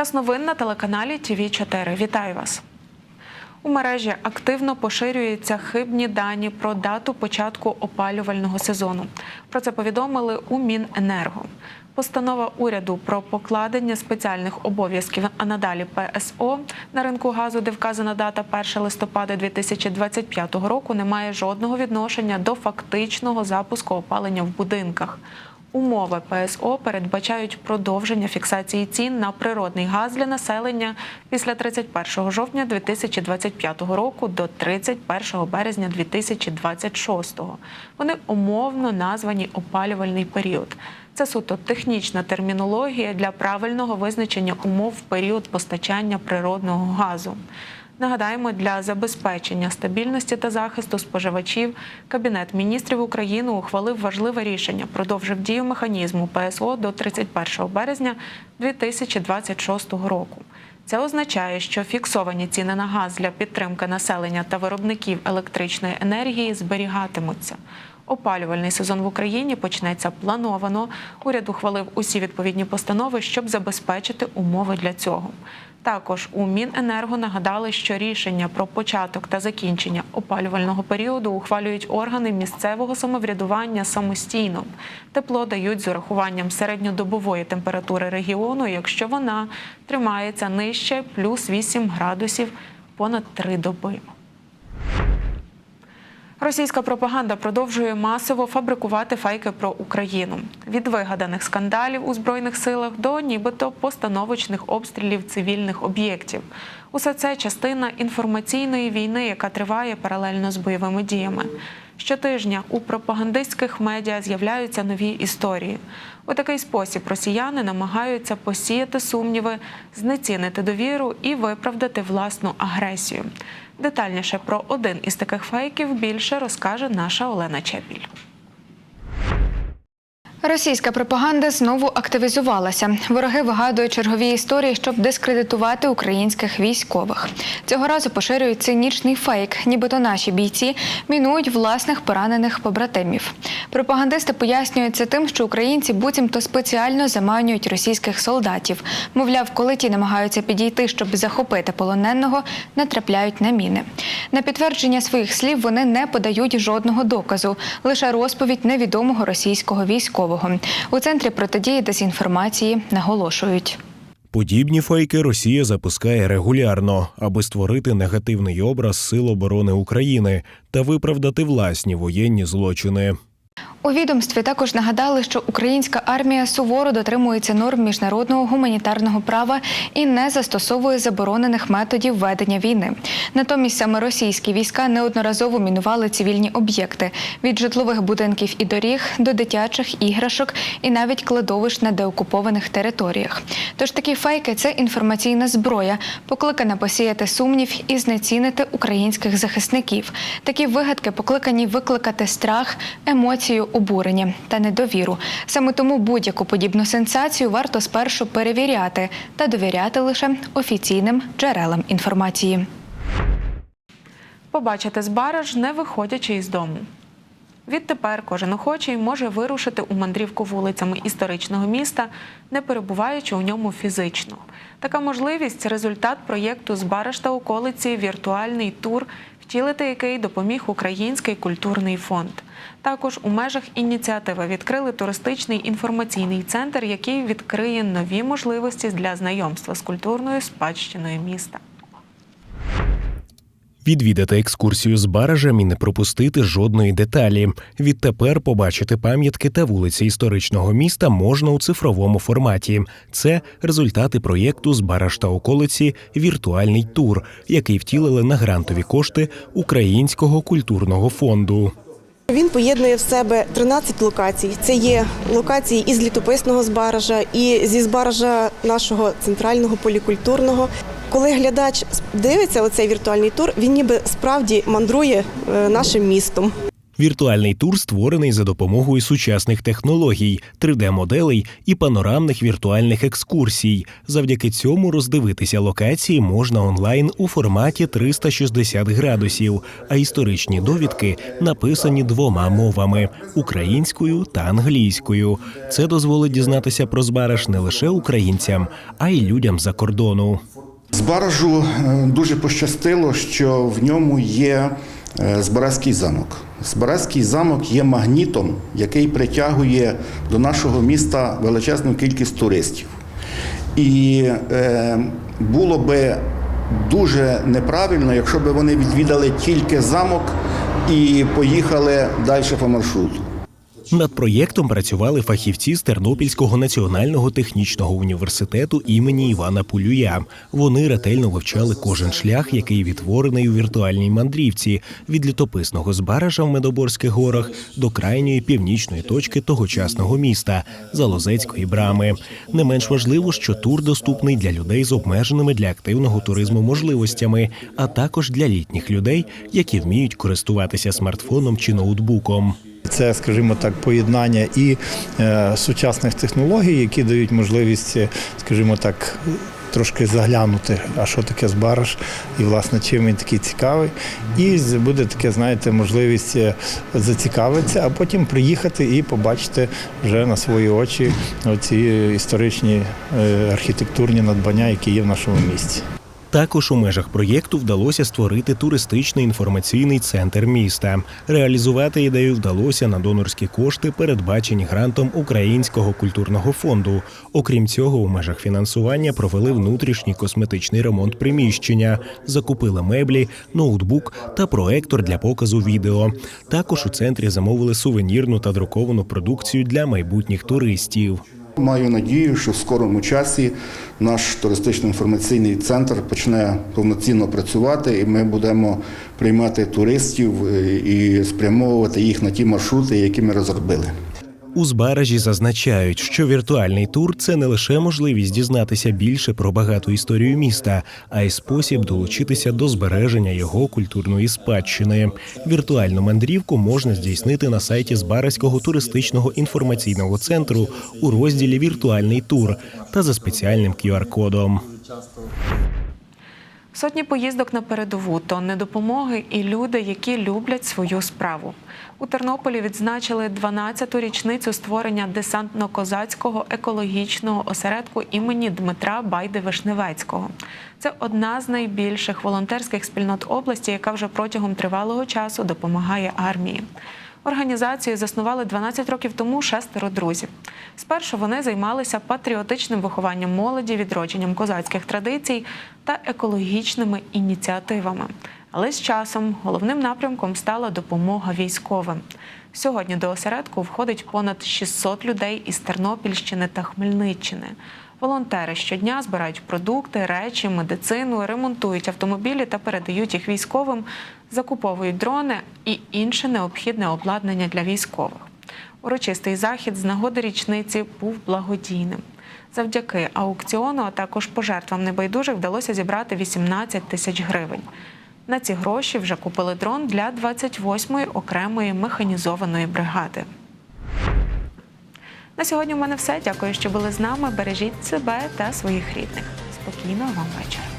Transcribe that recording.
Час новин на телеканалі ТВ 4 Вітаю вас. У мережі активно поширюються хибні дані про дату початку опалювального сезону. Про це повідомили у Міненерго. Постанова уряду про покладення спеціальних обов'язків, а надалі ПСО на ринку газу, де вказана дата 1 листопада 2025 року, не має жодного відношення до фактичного запуску опалення в будинках. Умови ПСО передбачають продовження фіксації цін на природний газ для населення після 31 жовтня 2025 року до 31 березня 2026. Вони умовно названі опалювальний період. Це суто технічна термінологія для правильного визначення умов в період постачання природного газу. Нагадаємо, для забезпечення стабільності та захисту споживачів Кабінет міністрів України ухвалив важливе рішення, продовжив дію механізму ПСО до 31 березня 2026 року. Це означає, що фіксовані ціни на газ для підтримки населення та виробників електричної енергії зберігатимуться. Опалювальний сезон в Україні почнеться плановано. Уряд ухвалив усі відповідні постанови, щоб забезпечити умови для цього. Також у Міненерго нагадали, що рішення про початок та закінчення опалювального періоду ухвалюють органи місцевого самоврядування самостійно. Тепло дають з урахуванням середньодобової температури регіону, якщо вона тримається нижче плюс 8 градусів понад три доби. Російська пропаганда продовжує масово фабрикувати фейки про Україну від вигаданих скандалів у збройних силах до нібито постановочних обстрілів цивільних об'єктів. Усе це частина інформаційної війни, яка триває паралельно з бойовими діями. Щотижня у пропагандистських медіа з'являються нові історії. У такий спосіб росіяни намагаються посіяти сумніви, знецінити довіру і виправдати власну агресію. Детальніше про один із таких фейків більше розкаже наша Олена Чепіль. Російська пропаганда знову активізувалася. Вороги вигадують чергові історії, щоб дискредитувати українських військових. Цього разу поширюють цинічний фейк, нібито наші бійці мінують власних поранених побратимів. Пропагандисти пояснюють це тим, що українці буцімто спеціально заманюють російських солдатів. Мовляв, коли ті намагаються підійти, щоб захопити полоненого, натрапляють на міни. На підтвердження своїх слів вони не подають жодного доказу, лише розповідь невідомого російського військового. У центрі протидії дезінформації наголошують. Подібні фейки Росія запускає регулярно, аби створити негативний образ Сил оборони України та виправдати власні воєнні злочини. У відомстві також нагадали, що українська армія суворо дотримується норм міжнародного гуманітарного права і не застосовує заборонених методів ведення війни. Натомість саме російські війська неодноразово мінували цивільні об'єкти від житлових будинків і доріг до дитячих іграшок і навіть кладовищ на деокупованих територіях. Тож такі фейки це інформаційна зброя, покликана посіяти сумнів і знецінити українських захисників. Такі вигадки покликані викликати страх, емоцію обурення та недовіру. Саме тому будь-яку подібну сенсацію варто спершу перевіряти та довіряти лише офіційним джерелам інформації. Побачити збараж, не виходячи із дому. Відтепер кожен охочий може вирушити у мандрівку вулицями історичного міста, не перебуваючи у ньому фізично. Така можливість результат проєкту Збараж та околиці Віртуальний тур, втілити який допоміг Український культурний фонд. Також у межах ініціативи відкрили туристичний інформаційний центр, який відкриє нові можливості для знайомства з культурною спадщиною міста. Відвідати екскурсію з баражем і не пропустити жодної деталі. Відтепер побачити пам'ятки та вулиці історичного міста можна у цифровому форматі. Це результати проєкту з бараж та околиці Віртуальний тур, який втілили на грантові кошти Українського культурного фонду. Він поєднує в себе 13 локацій. Це є локації із літописного збаража, і зі збаража нашого центрального полікультурного. Коли глядач дивиться оцей віртуальний тур, він ніби справді мандрує е, нашим містом. Віртуальний тур створений за допомогою сучасних технологій, 3D-моделей і панорамних віртуальних екскурсій. Завдяки цьому роздивитися локації можна онлайн у форматі 360 градусів, а історичні довідки написані двома мовами українською та англійською. Це дозволить дізнатися про Збараж не лише українцям, а й людям за кордону. Збаражу е, дуже пощастило, що в ньому є Збаразький замок. Збаразький замок є магнітом, який притягує до нашого міста величезну кількість туристів. І е, було би дуже неправильно, якщо б вони відвідали тільки замок і поїхали далі по маршруту. Над проєктом працювали фахівці з Тернопільського національного технічного університету імені Івана Пулюя. Вони ретельно вивчали кожен шлях, який відтворений у віртуальній мандрівці від літописного збаража в Медоборських горах до крайньої північної точки тогочасного міста Залозецької брами. Не менш важливо, що тур доступний для людей з обмеженими для активного туризму можливостями, а також для літніх людей, які вміють користуватися смартфоном чи ноутбуком. Це, скажімо так, поєднання і е, сучасних технологій, які дають можливість, е, скажімо так, трошки заглянути, а що таке збараж, і власне чим він такий цікавий. І буде таке, знаєте, можливість е, зацікавитися, а потім приїхати і побачити вже на свої очі оці історичні архітектурні надбання, які є в нашому місті. Також у межах проєкту вдалося створити туристичний інформаційний центр міста. Реалізувати ідею вдалося на донорські кошти, передбачені грантом Українського культурного фонду. Окрім цього, у межах фінансування провели внутрішній косметичний ремонт приміщення, закупили меблі, ноутбук та проектор для показу відео. Також у центрі замовили сувенірну та друковану продукцію для майбутніх туристів. Маю надію, що в скорому часі наш туристично-інформаційний центр почне повноцінно працювати, і ми будемо приймати туристів е, і спрямовувати їх на ті маршрути, які ми розробили. У збаражі зазначають, що віртуальний тур це не лише можливість дізнатися більше про багату історію міста, а й спосіб долучитися до збереження його культурної спадщини. Віртуальну мандрівку можна здійснити на сайті Збаразького туристичного інформаційного центру у розділі Віртуальний тур та за спеціальним QR-кодом. Сотні поїздок на передову, тонни допомоги і люди, які люблять свою справу. У Тернополі відзначили 12-ту річницю створення десантно-козацького екологічного осередку імені Дмитра Байди Вишневецького. Це одна з найбільших волонтерських спільнот області, яка вже протягом тривалого часу допомагає армії. Організацію заснували 12 років тому шестеро друзів. Спершу вони займалися патріотичним вихованням молоді, відродженням козацьких традицій та екологічними ініціативами. Але з часом головним напрямком стала допомога військовим. Сьогодні до осередку входить понад 600 людей із Тернопільщини та Хмельниччини. Волонтери щодня збирають продукти, речі, медицину, ремонтують автомобілі та передають їх військовим, закуповують дрони і інше необхідне обладнання для військових. Урочистий захід з нагоди річниці був благодійним. Завдяки аукціону, а також пожертвам небайдужих вдалося зібрати 18 тисяч гривень. На ці гроші вже купили дрон для 28-ї окремої механізованої бригади. На сьогодні в мене все. Дякую, що були з нами. Бережіть себе та своїх рідних. Спокійного вам вечора.